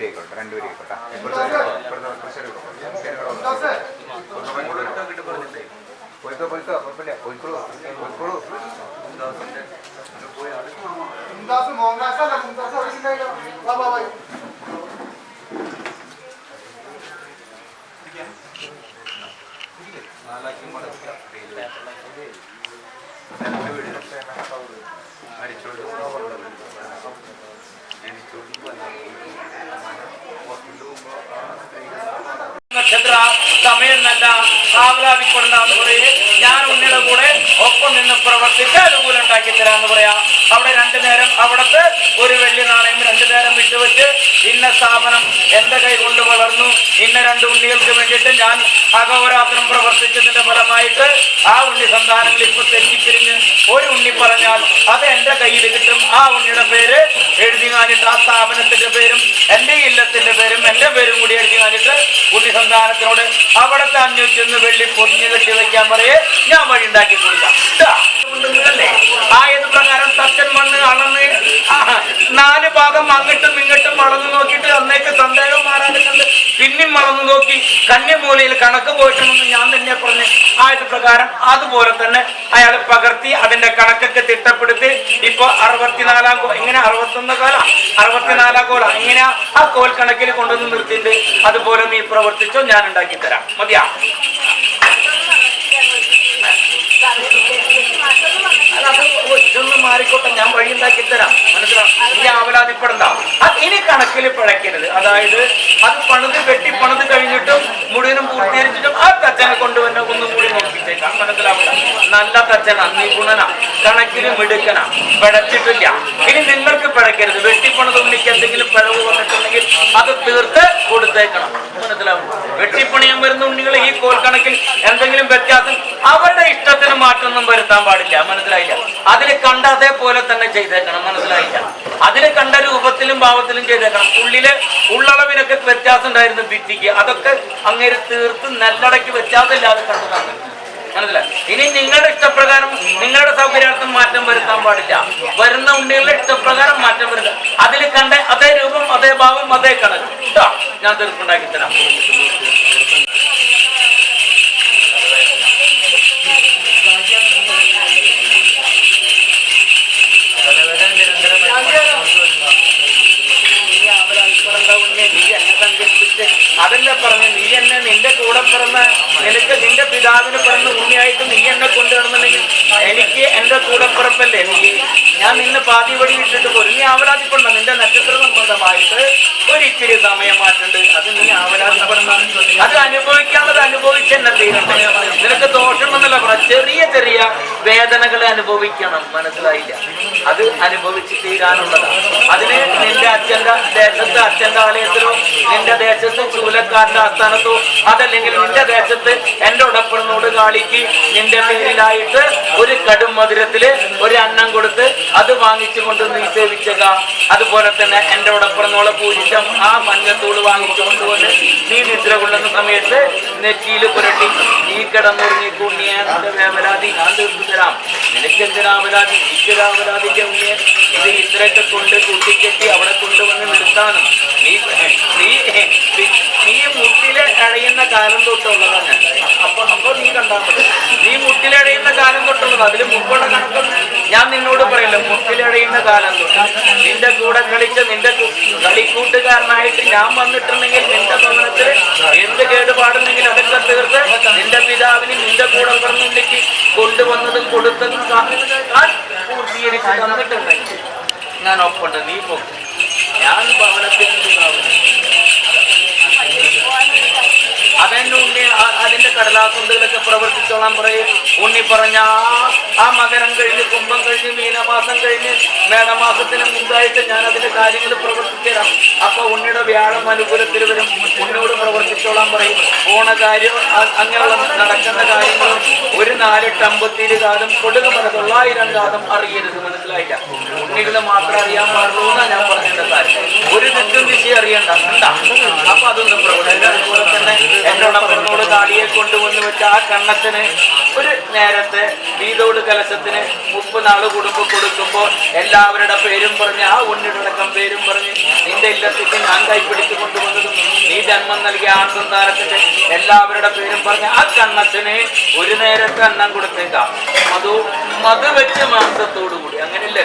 രണ്ടുപേരും ആയിക്കോട്ടെ ആയിക്കോട്ടെ ഇപ്പുറത്തെ കുറച്ച് പറഞ്ഞിട്ടേ പോയിക്കോ പോയിക്കോ കുഴപ്പമില്ല. പോയിക്കോളൂ പോയിക്കോളൂ. മുംതാസ് മോഹൻദാസ് അല്ല മുംതാസ് അവിടെ ഉണ്ടായില്ലോ ആഹ്ലാദിക്കൊണ്ടാന്ന് പറയേ. ഞാൻ ഉന്നിയുടെ കൂടെ ഒപ്പം നിന്ന് പ്രവർത്തിച്ച് അനുകൂലം ഉണ്ടാക്കി തരാന്ന് പറയാം. അവിടെ രണ്ടു നേരം അവിടത്തെ ഒരു വെള്ളി നാണയം രണ്ടു നേരം വിട്ടുവെച്ച് ഇന്ന സ്ഥാപനം എന്റെ കൈ കൊണ്ട് വളർന്നു. ഇന്ന രണ്ട് ഉണ്ണികൾക്ക് വേണ്ടിയിട്ട് ഞാൻ അഹോരാത്രം പ്രവർത്തിച്ചതിന്റെ ഫലമായിട്ട് ആ ഉണ്ണി സന്താനങ്ങൾ ഇപ്പൊ തെറ്റിപ്പിരിഞ്ഞ് ഒരു ഉണ്ണി പറഞ്ഞാൽ അത് എന്റെ കയ്യിൽ കിട്ടും. ആ ഉണ്ണിയുടെ പേര് എഴുതി കാണിട്ട് ആ സ്ഥാപനത്തിന്റെ പേരും എന്റെ ഇല്ലത്തിന്റെ പേരും എന്റെ പേരും കൂടി എഴുതി കാണിട്ട് ഉണ്ണി സന്താനത്തിനോട് അവിടത്തെ ചെന്ന് വെള്ളി പൊതിഞ്ഞ് കെട്ടി വെക്കാൻ പറയേ. ഞാൻ വഴി ഉണ്ടാക്കി കൊടുക്കാം? ആയത് പ്രകാരം തച്ചൻ മണ്ണ് അളന്ന് നാല് ഭാഗം അങ്ങോട്ടും ഇങ്ങോട്ടും മറന്നു നോക്കിയിട്ട് അന്നേക്ക് സന്ദേഹം മാറാനുണ്ട് പിന്നെയും മറന്നു നോക്കി. കന്യമൂലയിൽ കണക്ക് പോയിട്ടുണ്ടെന്ന് ഞാൻ തന്നെ പറഞ്ഞ്. ആയത് പ്രകാരം അതുപോലെ തന്നെ അയാൾ പകർത്തി അതിന്റെ കണക്കൊക്കെ തിട്ടപ്പെടുത്തി ഇപ്പൊ അറുപത്തിനാലാം കോ ഇങ്ങനെ അറുപത്തൊന്ന് കോല? അറുപത്തിനാലാം കോല ഇങ്ങനെ ആ കോൽ കണക്കിൽ കൊണ്ടുവന്ന് നിർത്തിണ്ട് അതുപോലെ നീ പ്രവർത്തിച്ചോ ഞാൻ ഉണ്ടാക്കി തരാം. മതിയാ? മാറിക്കോട്ടെ ഞാൻ വഴി ഉണ്ടാക്കി തരാം. മനസ്സിലാവും ഇനി ആവലാതിപ്പെടണ്ട. അത് ഇനി കണക്കിൽ പിഴക്കരുത് അതായത് അത് പണിത് കഴിഞ്ഞിട്ടും മുഴുവനും പൂർത്തീകരിച്ചിട്ടും ആ തച്ചനെ കൊണ്ടുവന്നെ ഒന്നും കൂടി നോക്കിച്ചേക്കാം മനസ്സിലാവില്ല നല്ല തച്ചന നിപുണന കണക്കിന് മിടുക്കന പിഴച്ചിട്ടില്ല. ഇനി നിങ്ങൾക്ക് പിഴക്കരുത്. വെട്ടിപ്പണിത് എന്തെങ്കിലും പിഴവ് വന്നിട്ടുണ്ടെങ്കിൽ അത് തീർത്ത് കൊടുത്തേക്കണം. മനസ്സിലാവും വെട്ടിപ്പണിയാൻ വരുന്ന ഉണ്ണികൾ ഈ കോൽ കണക്കിൽ എന്തെങ്കിലും വ്യത്യാസം അവരുടെ ഇഷ്ടത്തിന് മാറ്റമൊന്നും വരുത്താൻ പാടില്ല. മനസ്സിലായില്ല? അതിൽ കണ്ട അതേപോലെ തന്നെ ചെയ്തേക്കണം. മനസ്സിലായില്ല? അതിൽ കണ്ട രൂപത്തിലും ഭാവത്തിലും ചെയ്തേക്കണം. ഉള്ളിൽ ഉള്ളളവിനൊക്കെ വ്യത്യാസം ഉണ്ടായിരുന്നു ഭിത്തിക്ക്. അതൊക്കെ അങ്ങേര് തീർത്ത് നെല്ലടയ്ക്ക് വ്യത്യാസമില്ലാതെ കണ്ടതാണ്. മനസ്സിലായി ഇനി നിങ്ങളുടെ ഇഷ്ടപ്രകാരം നിങ്ങളുടെ സൗകര്യാർത്ഥം മാറ്റം വരുത്താൻ പാടില്ല. വരുന്ന ഉണ്ണികളുടെ ഇഷ്ടപ്രകാരം മാറ്റം വരുത്തുക അതിൽ കണ്ട അതേ രൂപം അതേ ഭാവം അതേ കണക്ക് ഇതാ ഞാൻ തീർപ്പുണ്ടാക്കി തരാം. അതല്ല പറഞ്ഞു? നീ എന്നെ നിന്റെ കൂടെ പിറന്ന നിനക്ക് നിന്റെ പിതാവിന് പിറന്ന ഉണ്ണിയായിട്ട് നീ എന്നെ കൊണ്ടുവരുന്നുണ്ടെങ്കിൽ എനിക്ക് എന്റെ കൂടപ്പുറപ്പല്ലേ? എനിക്ക് ഞാൻ നിന്നെ പാതി വടി ഇട്ടിട്ട് പോലും നീ ആവലാതിപ്പെടണ്ട നിന്റെ നക്ഷത്ര സംബന്ധമായിട്ട് ഒരിച്ചിരി സമയം മാറ്റുണ്ട് അത് നീ ആവലാതിപ്പെടണം. അത് അനുഭവിക്കാനുള്ളത് അനുഭവിച്ച് തന്നെ തീരണ്ടേ നിനക്ക് ദോഷമെന്നല്ല പറ ചെറിയ ചെറിയ വേദനകൾ അനുഭവിക്കണം. മനസ്സിലായില്ല? അത് അനുഭവിച്ച് തീരാനുള്ളതാണ്. അതിന് നിന്റെ അച്ഛന്റെ ദേശത്ത് അച്ഛന്റെ ആലയത്തിലോ നിന്റെ ദേശത്ത് ചൂലക്കാരന്റെ ആസ്ഥാനത്തോ അതല്ലെങ്കിൽ നിന്റെ ദേശത്ത് എന്റെ ഉടപ്പെടുന്നോട് കാളിക്ക് നിന്റെ പേരിലായിട്ട് ഒരു കടും മധുരത്തിൽ ഒരു അന്നം കൊടുത്ത് അത് വാങ്ങിച്ചു കൊണ്ട് നീ അതുപോലെ തന്നെ എന്റെ ഉടപ്പിറന്നോളെ പൂജിച്ച ആ മഞ്ഞത്തൂട് വാങ്ങിച്ചു കൊണ്ടുവന്ന് നീ നിദ്ര കൊള്ളുന്ന സമയത്ത് നെറ്റിയിൽ പുരട്ടി നീ കിടന്നുറങ്ങി വേവലാതി ഞാൻ തീർത്തുതരാം നിനക്ക് എന്തിനാവലാതി നീക്കൊരാവലാതിന്റെ ഉണ്ണിയെ ഇത് ഇത്രയൊക്കെ കൊണ്ട് കൂട്ടിക്കെട്ടി അവിടെ കൊണ്ടുവന്ന് നിർത്താനും. നീ നീ നീ മുട്ടിലെ അഴയുന്ന കാലം തൊട്ടുള്ളതാണ്. അപ്പൊ അപ്പൊ നീ കണ്ടാൽ മതി. നീ മുട്ടിലടയുന്ന കാലം തൊട്ടുള്ളത് അതിൽ മുമ്പുള്ള കണക്കും ഞാൻ നിന്നോട് പറയല്ലോ മുട്ടിലടയുന്ന കാലം നിന്റെ കൂടെ കളിച്ച നിന്റെ കളിക്കൂട്ടുകാരനായിട്ട് ഞാൻ വന്നിട്ടുണ്ടെങ്കിൽ നിന്റെ ഭവനത്തിൽ എന്ത് കേടുപാടുണ്ടെങ്കിൽ അതൊക്കെ തീർത്ത് നിന്റെ പിതാവിന് നിന്റെ കൂടെ പറഞ്ഞിലേക്ക് കൊണ്ടുവന്നതും കൊടുത്തതും പൂർത്തീകരിച്ചിട്ടുണ്ടെങ്കിൽ ഞാൻ ഒപ്പുണ്ട് നീ പോകും ഞാൻ ഭവനത്തിൽ നിന്നുണ്ടാവുന്നു അതെന്നെ ഉണ്ണി ആ- അതിന്റെ കടലാസുണ്ടുകളൊക്കെ പ്രവർത്തിച്ചോളാൻ പറയും. ഉണ്ണി പറഞ്ഞ ആ- മകരം കഴിഞ്ഞ് കുംഭം കഴിഞ്ഞ് മീനമാസം കഴിഞ്ഞ് മേടമാസത്തിന് മുമ്പായിട്ട് ഞാൻ അതിന്റെ കാര്യങ്ങൾ പ്രവർത്തിച്ചുതരാം അപ്പൊ ഉണ്ണിയുടെ വ്യാഴം അനുകൂലത്തിൽ വരും. ഉണ്ണിയോട് പ്രവർത്തിച്ചോളാൻ പറയും. പോണ കാര്യം അങ്ങനെയുള്ള നടക്കുന്ന കാര്യങ്ങൾ ഒരു നാലെട്ട് അമ്പത്തിയേഴ് കാലം കൊടുകുമല തൊള്ളായിരം കാലം അറിയരുത്. മനസ്സിലായില്ല? ഉണ്ണികൾ മാത്രം അറിയാൻ പാടുള്ളൂ എന്നാ ഞാൻ പറഞ്ഞിട്ടുള്ള കാര്യം. ഒരു ദിക്കും ദിശയും അറിയണ്ട. അപ്പൊ അതൊന്നും പ്രവർത്തിക്കുക കൊണ്ടുവന്ന് വെച്ച ആ കണ്ണത്തിന് ഒരു നേരത്തെ വീതോട് കലശത്തിന് മുപ്പ് നാൾ കുടുംബം കൊടുക്കുമ്പോൾ എല്ലാവരുടെ പേരും പറഞ്ഞ് ആ ഉണ്ണിടക്കം പേരും പറഞ്ഞ് നിന്റെ ഇല്ലത്തേക്ക് ഞാൻ കൈപ്പിടിച്ചു കൊണ്ടുവന്നതും നീ ജന്മം നൽകിയ ആ സന്താനത്തിന്റെ എല്ലാവരുടെ പേരും പറഞ്ഞ് ആ കണ്ണത്തിന് ഒരു നേരത്തെ അന്നം കൊടുത്തേക്കാം. മധു മധു വെച്ച് മാംസത്തോടു കൂടി. അങ്ങനെയല്ലേ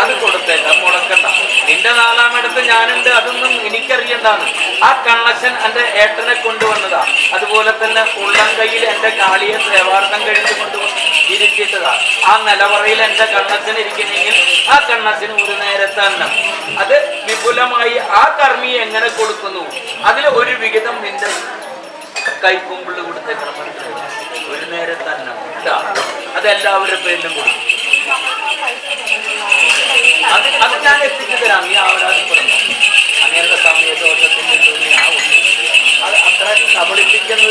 അത് കൊടുത്തേക്കാം. മുടക്കണ്ട. നിന്റെ നാലാമിടത്ത് ഞാനുണ്ട്. അതൊന്നും എനിക്കറിയണ്ടാണ് ആ കണ്ണച്ചൻ എന്റെ ഏട്ടനെ കൊണ്ടുവന്നതാ. അതുപോലെ തന്നെ ഉള്ളം കയ്യിൽ എന്റെ കാളിയെ സേവാർത്ഥം കഴിഞ്ഞുകൊണ്ട് കൊണ്ടുവന്ന് ഇരിച്ചിട്ടതാ ആ നിലവറയിൽ എന്റെ കണ്ണത്തിന് ഇരിക്കുന്നെങ്കിൽ ആ കണ്ണത്തിന് ഒരു നേരത്തെ അന്നം അത് വിപുലമായി ആ കർമ്മി എങ്ങനെ കൊടുക്കുന്നു? അതിൽ ഒരു വിഹിതം നിന്റെ കൈക്കുമ്പിൾ കൊടുത്തേക്കണം ഒരു നേരത്തെ അന്നം അതെല്ലാവരുടെ പേരിലും കൊടുക്കും. അത് അത് ഞാൻ എത്തിച്ചു തരാം. നീ പറഞ്ഞു അങ്ങനത്തെ സമയദോഷത്തിന്റെ ആ അത് അത്ര കബളിപ്പിക്കുന്ന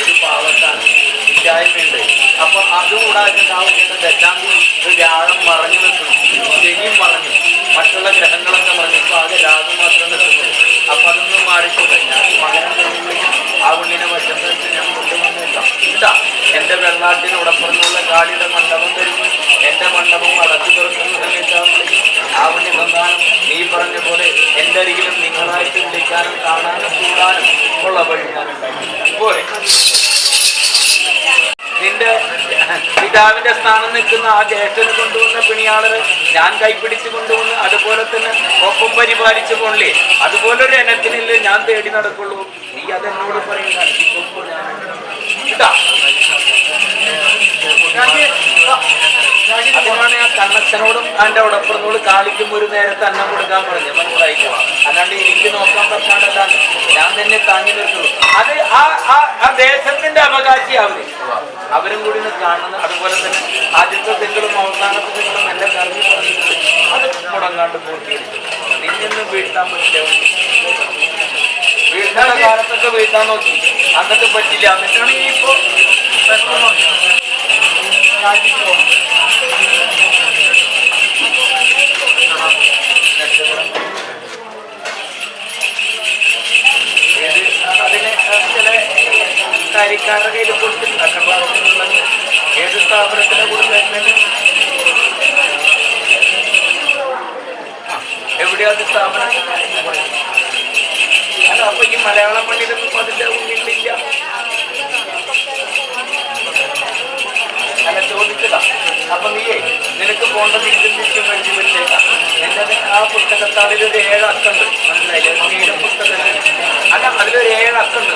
ഒരു പാവത്താണ് ഇല്ലായ്മയുണ്ട്. അപ്പൊ അതുകൂടാതെ ആ ദശാന്തി ഒരു വ്യാഴം മറഞ്ഞു നിൽക്കണം ശനിയും മറഞ്ഞു. മറ്റുള്ള ഗ്രഹങ്ങളൊക്കെ മറഞ്ഞു. ഇപ്പൊ ആകെ രാഗം മാത്രം നിൽക്കുന്നു. അപ്പൊ അതൊന്നും മാറിക്കോട്ടെ. ഞാൻ മകനെ ആ ഉണ്ണിനെ വശം വെച്ച് ഞാൻ കൊണ്ടുവന്നേക്കാം ഇതാ എന്റെ വെള്ളാട്ടിനോടൊപ്പമുള്ള കാളിയുടെ മണ്ഡപം തരുന്നു എന്റെ മണ്ഡപം അടച്ചു തുറക്കുന്ന ആ ഉണ്ണി സന്താനം നീ പറഞ്ഞ പോലെ എന്റെ അരികിലും നിങ്ങളായിട്ട് വിളിക്കാനും സ്ഥാനം നിൽക്കുന്ന ആ ജ്യേഷ്ഠന് കൊണ്ടുവന്ന പിണിയാളർ ഞാൻ കൈപ്പിടിച്ച് കൊണ്ടുവന്ന് അതുപോലെ തന്നെ ഒപ്പം പരിപാലിച്ചു പോണില്ലേ അതുപോലെ ഒരു എനത്തിനില്ലേ ഞാൻ തേടി നടക്കുള്ളൂ. നീ അതെന്നോട് പറയുന്ന കണ്ണച്ചനോടും അതിന്റെ ഉടപ്പുറത്തോട് കാളിക്കും ഒരു നേരത്തെ അന്നം കൊടുക്കാൻ പറഞ്ഞു. മനസ്സിലായിക്കോ അല്ലാണ്ട് എനിക്ക് നോക്കാൻ പറ്റാണ്ടല്ലാന്ന് ഞാൻ തന്നെ താങ്ങി നിർത്തുള്ളൂ. അത് ആ ആ ദേശത്തിന്റെ അവകാശി അവർ അവരും കൂടി കാണുന്നത് അതുപോലെ തന്നെ ആദ്യത്തെ തെങ്കിലും അവസാനത്തെ തെങ്കിലും എല്ലാം കറങ്ങി പറഞ്ഞിട്ടുണ്ട്. അത് മുടങ്ങാണ്ട് പൂർത്തീകരിച്ചു നിന്നും വീഴ്ത്താൻ പറ്റില്ല. വീഴ്ത്താൻ കാലത്തൊക്കെ വീഴ്ത്താൻ നോക്കി. അന്നൊക്കെ പറ്റില്ല. എന്നിട്ടാണ് ഈ ഇപ്പൊ അതിന് ചില കാര്യക്കാരുടെ കയ്യിൽ കൊടുത്തിട്ടുണ്ട് അക്കൗണ്ടുള്ള ഏത് സ്ഥാപനത്തിനെ കൊടുത്തേക്കുന്നത് എവിടെയാ അത് സ്ഥാപനം? അല്ല അപ്പൊ ഈ മലയാളം പണ്ഡിതൊന്നും അതിന്റെ ഉള്ളിലില്ല. അല്ല ചോദിച്ചതാ. അപ്പൊ നീയേ നിനക്ക് പോകേണ്ടത് ഇന്ത്യൻ റെജിമെന്റിലേക്കാ എന്റെ ആ പുസ്തകത്താളിൽ ഒരു ഏഴ് അക്കുണ്ട് മനസ്സിലായില്ലേ പുസ്തകത്തിൽ. അല്ല അതിലൊരു ഏഴ് അക്കുണ്ട്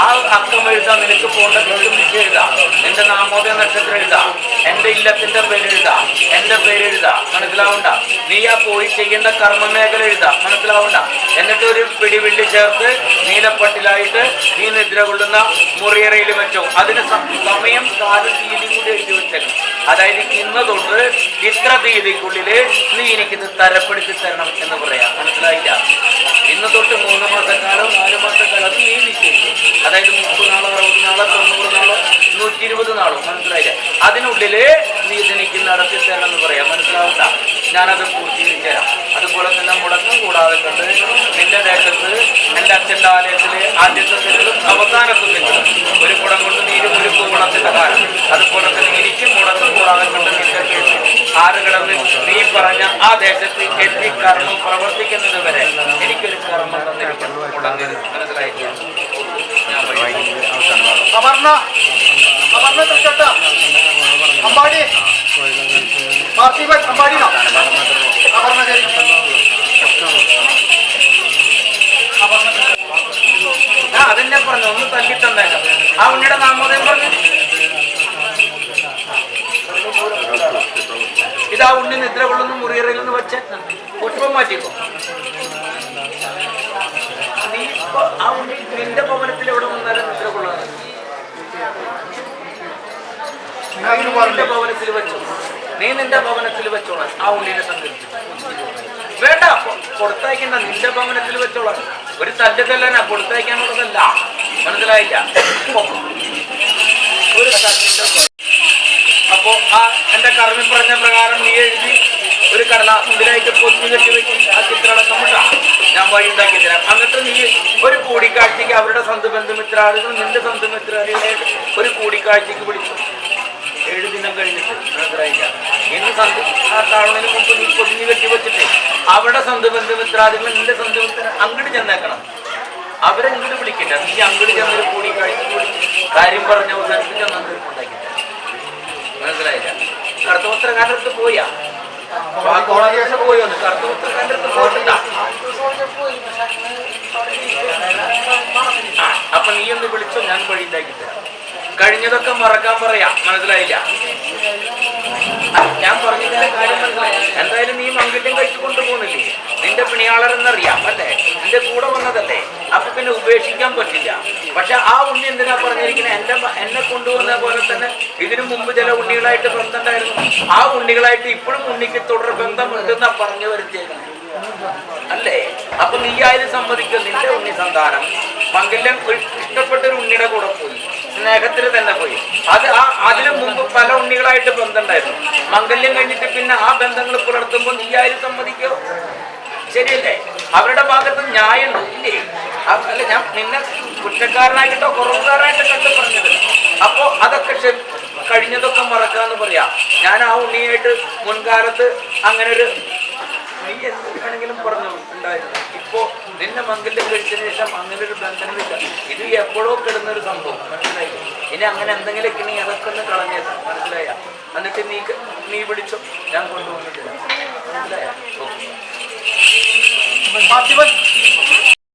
ആ അക്കം എഴുതാം നിനക്ക് പോകേണ്ടത് ഇന്ത്യൻ എഴുതാം. എന്റെ നാമോദയ നക്ഷത്രം എഴുതാം. എന്റെ ഇല്ലത്തിന്റെ പേര് എഴുതാ. എന്റെ പേര് എഴുതാ. മനസ്സിലാവണ്ട? നീ ആ പോയി ചെയ്യേണ്ട കർമ്മ മേഖല എഴുതാ. മനസ്സിലാവണ്ട? എന്നിട്ട് ഒരു പിടിവിള്ളി ചേർത്ത് നീലപ്പട്ടിലായിട്ട് നീ നിദ്ര കൊള്ളുന്ന മുറിയറയിൽ വെച്ചോ. അതിന് സമയം കാലം തീയതി കൂടി എഴുതി വെച്ചേക്കണം. അതായത് ഇന്ന് തൊട്ട് ഇത്ര തീയതിക്കുള്ളിൽ നീ എനിക്കിത് തരപ്പെടുത്തി തരണം എന്ന് പറയാം. മനസ്സിലായില്ല? ഇന്ന് തൊട്ട് മൂന്ന് മാസക്കാലം നാല് മാസക്കാലം നീ നിശ്ചയിക്കും. അതായത് മുപ്പത് നാളോ അറുപത് നാളോ തൊണ്ണൂറ് നാളോ നൂറ്റി ഇരുപത് നാളോ. മനസ്സിലായില്ല? അതിനുള്ളിൽ നീ ഇതെനിക്ക് നടത്തി എന്ന് പറയാം. മനസ്സിലാവില്ല ഞാനത് പൂർത്തീകരിച്ചു തരാം അതുപോലെ തന്നെ മുടക്കം കൂടാതെ കണ്ട് നിന്റെ ദേശത്ത് എന്റെ അച്ഛന്റെ ആലയത്തിലെ ആദ്യത്തെ തെല്ലും അവസാനത്തെ തെല്ലും ഒരു കുടം കൊണ്ട് നീരും ഒരു പൂവണത്തിന്റെ കാലം അതുപോലെ തന്നെ എനിക്ക് മുടക്കം കൂടാതെ കണ്ട് നിന്റെ പേരിൽ ആറ് കിടന്ന് നീ പറഞ്ഞ ആ ദേശത്ത് എത്തി കർമ്മം പ്രവർത്തിക്കുന്നത് വരെ എനിക്കൊരു കർമ്മം തന്നിരിക്കുന്നു. മുടങ്ങരുത് അവർണ അവർണ അപർണ അമ്പാടി. ശരി അപർണ ആ അതെന്നെ പറഞ്ഞു ഒന്ന് തല്ലി ആ ഉണ്ണിയുടെ നാമോദയം പറഞ്ഞു. ഇതാ ഉണ്ണി നിദ്ര കൊള്ളുന്ന മുറിയറയിൽ നിന്ന് വെച്ച്. പൊട്ടിപ്പം മാറ്റിക്കോ. നീ ആ ഉണ്ണി നിന്റെ ഭവനത്തിൽ നിന്റെ ഭവനത്തിൽ വെച്ചോ. നീ നിന്റെ ഭവനത്തിൽ വെച്ചോളാം. ആ ഉള്ളിനെ സങ്കല്പിച്ചു. വേണ്ട കൊടുത്തയക്കണ്ട നിന്റെ ഭവനത്തിൽ വെച്ചോളാം. ഒരു തല്ലുതല്ലന കൊടുത്തയക്കാനുള്ളതല്ല മനസ്സിലായില്ല. ഒരു അപ്പോ ആ എന്റെ കർമ്മി പറഞ്ഞ പ്രകാരം നീ എഴുതി ഒരു കടലാസിലായിട്ട് പൊത്തി കെട്ടി വെച്ച് ആ ചിത്രമടക്കം വിട്ടാ ഞാൻ വഴി ഉണ്ടാക്കി തരാം. എന്നിട്ട് നീ ഒരു കൂടിക്കാഴ്ചക്ക് അവരുടെ സ്വന്തം ബന്ധുമിത്രാദികൾ നിന്റെ സ്വന്തം മിത്രാദികളായിട്ട് ഒരു കൂടിക്കാഴ്ചക്ക് വിളിച്ചു. ഏഴ് ദിനം കഴിഞ്ഞിട്ട് മനസ്സിലായില്ല ഇന്ന് സന്ധി ആ മുമ്പ് നീ പൊതിഞ്ഞ് കെട്ടി വെച്ചിട്ട് അവിടെ സ്വന്തം ബന്ധുമിത്രാദികൾ നിന്റെ സന്ധുമിത്ര മിത്ര അങ്ങോട്ട് ചെന്നേക്കണം. അവരെ ഇങ്ങോട്ട് വിളിക്കണ്ട. നീ അങ്ങോട്ട് ചെന്നൊരു കൂടിക്കാഴ്ചക്ക് കൂടി. കാര്യം പറഞ്ഞ അവസാനിപ്പിച്ച് ചെന്നാൽ തീർപ്പുണ്ടാക്കില്ല മനസ്സിലായില്ല? കറുത്ത വസ്ത്രക്കാരന്റെ അടുത്ത് പോയാ അപ്പൊ നീ ഒന്ന് വിളിച്ചോ ഞാൻ വഴി ഉണ്ടാക്കി തരാം കഴിഞ്ഞതൊക്കെ മറക്കാൻ പറയാ. മനസ്സിലായില്ല? ഞാൻ പറഞ്ഞില്ല കാര്യം മനസ്സിലായി. എന്തായാലും നീ മംഗല്യം കഴിച്ചു കൊണ്ടുപോകുന്നില്ലേ? നിന്റെ പിണിയാളരെന്നറിയാം അല്ലേ? നിന്റെ കൂടെ വന്നതല്ലേ? അപ്പൊ പിന്നെ ഉപേക്ഷിക്കാൻ പറ്റില്ല. പക്ഷെ ആ ഉണ്ണി എന്തിനാ പറഞ്ഞിരിക്കുന്നത് എന്റെ എന്നെ കൊണ്ടുവന്ന പോലെ തന്നെ ഇതിനു മുമ്പ് ചില ഉണ്ണികളായിട്ട് ബന്ധമുണ്ടായിരുന്നു. ആ ഉണ്ണികളായിട്ട് ഇപ്പോഴും ഉണ്ണിക്ക് തുടർ ബന്ധമുണ്ടെന്നാ പറഞ്ഞു വരുത്തിയേക്കുന്നത് അല്ലേ? അപ്പൊ നീ ആയാലും സമ്മതിക്കും? നിന്റെ ഉണ്ണി സന്താനം മംഗല്യം ഒരു ഇഷ്ടപ്പെട്ട ഒരു ഉണ്ണിയുടെ കൂടെ പോയി സ്നേഹത്തിൽ തന്നെ പോയി അത് ആ അതിനു മുമ്പ് പല ഉണ്ണികളായിട്ട് ബന്ധമുണ്ടായിരുന്നു മംഗല്യം കഴിഞ്ഞിട്ട് പിന്നെ ആ ബന്ധങ്ങൾ പുലർത്തുമ്പോൾ നീ ആര് സമ്മതിക്കോ? ശരിയല്ലേ? അവരുടെ ഭാഗത്ത് ന്യായമുണ്ട് ഇല്ലേ? അല്ല ഞാൻ നിന്നെ കുറ്റക്കാരനായിട്ടോ കുറവുകാരനായിട്ടോ കണ്ടു പറഞ്ഞത്. അപ്പോ അതൊക്കെ കഴിഞ്ഞതൊക്കെ മറക്കാന്ന് പറയാം. ഞാൻ ആ ഉണ്ണിയായിട്ട് മുൻകാലത്ത് അങ്ങനെ ഒരു നീ എന്ത് വേണമെങ്കിലും പറഞ്ഞു ഉണ്ടായിരുന്നു. ഇപ്പോ നിന്നെ മംഗല്യം കഴിച്ചതിന് ശേഷം അങ്ങനെ ഒരു ബന്ധനമില്ല ഇത് എപ്പോഴോ കിടന്ന ഒരു സംഭവം. മനസ്സിലായി? ഇനി അങ്ങനെ എന്തെങ്കിലുമൊക്കെ നീ അതൊക്കെ ഒന്ന് കളഞ്ഞത് മനസ്സിലായ? എന്നിട്ട് നീ നീ വിളിച്ചോ ഞാൻ കൊണ്ടുവന്നിട്ടില്ല മനസ്സിലായ?